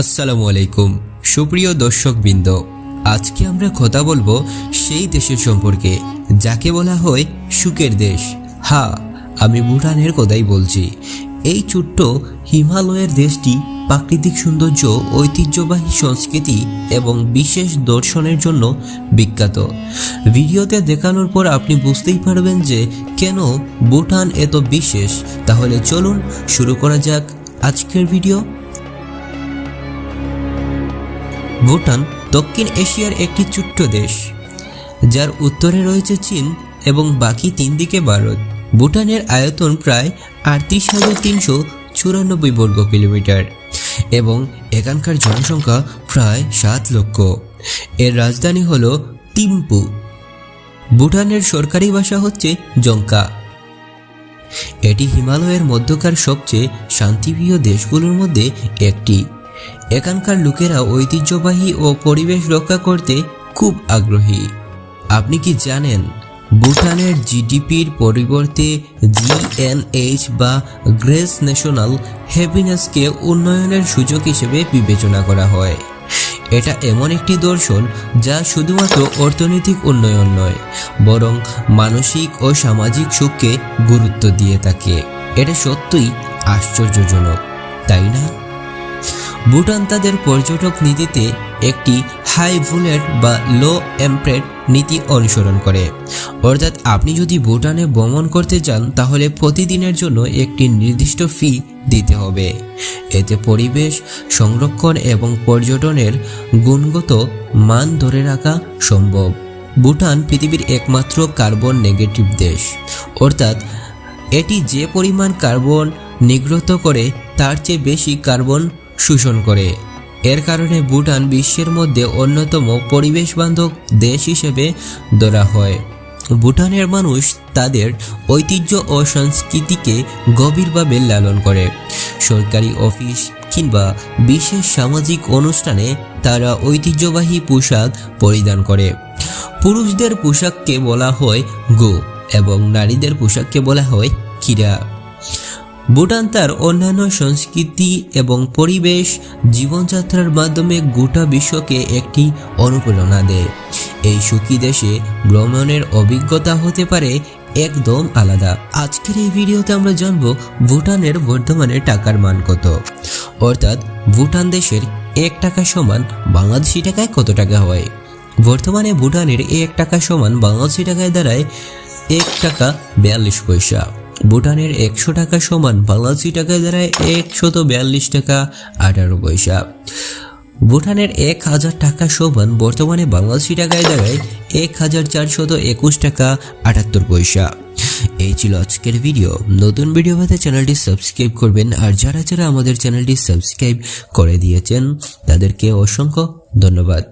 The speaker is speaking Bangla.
আসসালামু আলাইকুম, সুপ্রিয় দর্শকবৃন্দ। আজকে আমরা কথা বলব সেই দেশের সম্পর্কে, যাকে বলা হয় সুখের দেশ। হ্যাঁ আমি ভুটানের কথাই বলছি। এই ছোট্ট হিমালয়ের দেশটি প্রাকৃতিক সৌন্দর্য, ঐতিহ্যবাহী সংস্কৃতি এবং বিশেষ দর্শনের জন্য বিখ্যাত। ভিডিওতে দেখানোর পর আপনি বুঝতেই পারবেন যে, কেন ভুটান এত বিশেষ? তাহলে চলুন শুরু করা যাক আজকের ভিডিও। ভুটান দক্ষিণ এশিয়ার একটি ছোট্ট দেশ, যার উত্তরে রয়েছে চীন এবং বাকি তিন দিকে ভারত। ভুটানের আয়তন প্রায় আটত্রিশ হাজার তিনশো চুরানব্বই বর্গ কিলোমিটার এবং এখানকার জনসংখ্যা প্রায় সাত লক্ষ। এর রাজধানী হল টিম্পু। ভুটানের সরকারি ভাষা হচ্ছে জঙ্কা এটি হিমালয়ের মধ্যকার সবচেয়ে শান্তিপ্রিয় দেশগুলোর মধ্যে একটি। এখানকার লোকেরা ঐতিহ্যবাহী ও পরিবেশ রক্ষা করতে খুব আগ্রহী। আপনি কি জানেন, ভুটানের জিডিপির পরিবর্তে জিএনএইচ বা গ্রেস ন্যাশনাল হ্যাপিনেসকে উন্নয়নের সুযোগ হিসেবে বিবেচনা করা হয়। এটা এমন একটি দর্শন যা শুধুমাত্র অর্থনৈতিক উন্নয়ন নয়, বরং মানসিক ও সামাজিক সুখকে গুরুত্ব দিয়ে থাকে। এটা সত্যিই আশ্চর্যজনক, তাই না? ভুটান তাদের পর্যটক নীতিতে একটি হাই ভুলেট বা লো এমপ্রেড নীতি অনুসরণ করে। অর্থাৎ আপনি যদি ভুটানে ভ্রমণ করতে চান, তাহলে প্রতিদিনের জন্য একটি নির্দিষ্ট ফি দিতে হবে। এতে পরিবেশ, সংরক্ষণ এবং পর্যটনের গুণগত মান ধরে রাখা সম্ভব। ভুটান পৃথিবীর একমাত্র কার্বন নেগেটিভ দেশ। অর্থাৎ এটি যে পরিমাণ কার্বন নিগ্রত করে, তার চেয়ে বেশি কার্বন শোষণ করে। এর কারণে ভুটান বিশ্বের মধ্যে অন্যতম পরিবেশ বান্ধব দেশ হিসেবে ধরা হয়। ভুটানের মানুষ তাদের ঐতিহ্য ও সংস্কৃতিকে গভীরভাবে লালন করে। সরকারি অফিস কিংবা বিশেষ সামাজিক অনুষ্ঠানে তারা ঐতিহ্যবাহী পোশাক পরিধান করে। পুরুষদের পোশাককে বলা হয় গো এবং নারীদের পোশাককে বলা হয় কিরা। ভুটান তার অন্যান্য সংস্কৃতি এবং পরিবেশ জীবনযাত্রার মাধ্যমে গোটা বিশ্বকে একটি অনুপ্রেরণা দেয়। এই সুখী দেশে ভ্রমণের অভিজ্ঞতা হতে পারে একদম আলাদা। আজকের এই ভিডিওতে আমরা জানব ভুটানের বর্তমানে টাকার মান কত। অর্থাৎ ভুটান দেশের এক টাকা সমান বাংলাদেশি টাকায় কত টাকা হয়? বর্তমানে ভুটানের এক টাকা সমান বাংলাদেশি টাকায় দাঁড়ায় এক টাকা বিয়াল্লিশ পয়সা। ভুটানের একশো টাকা সমান বাংলাদেশি টাকায় দাঁড়ায় একশত বিয়াল্লিশ টাকা আঠারো পয়সা। ভুটানের এক হাজার টাকা সমান বর্তমানে বাংলাদেশি টাকায় দাঁড়ায় এক হাজার চারশত একুশ টাকা আটাত্তর পয়সা। এই ছিল আজকের ভিডিও। নতুন ভিডিও পেতে চ্যানেলটি সাবস্ক্রাইব করবেন আর যারা যারা আমাদের চ্যানেলটি সাবস্ক্রাইব করে দিয়েছেন, তাদেরকে অসংখ্য ধন্যবাদ।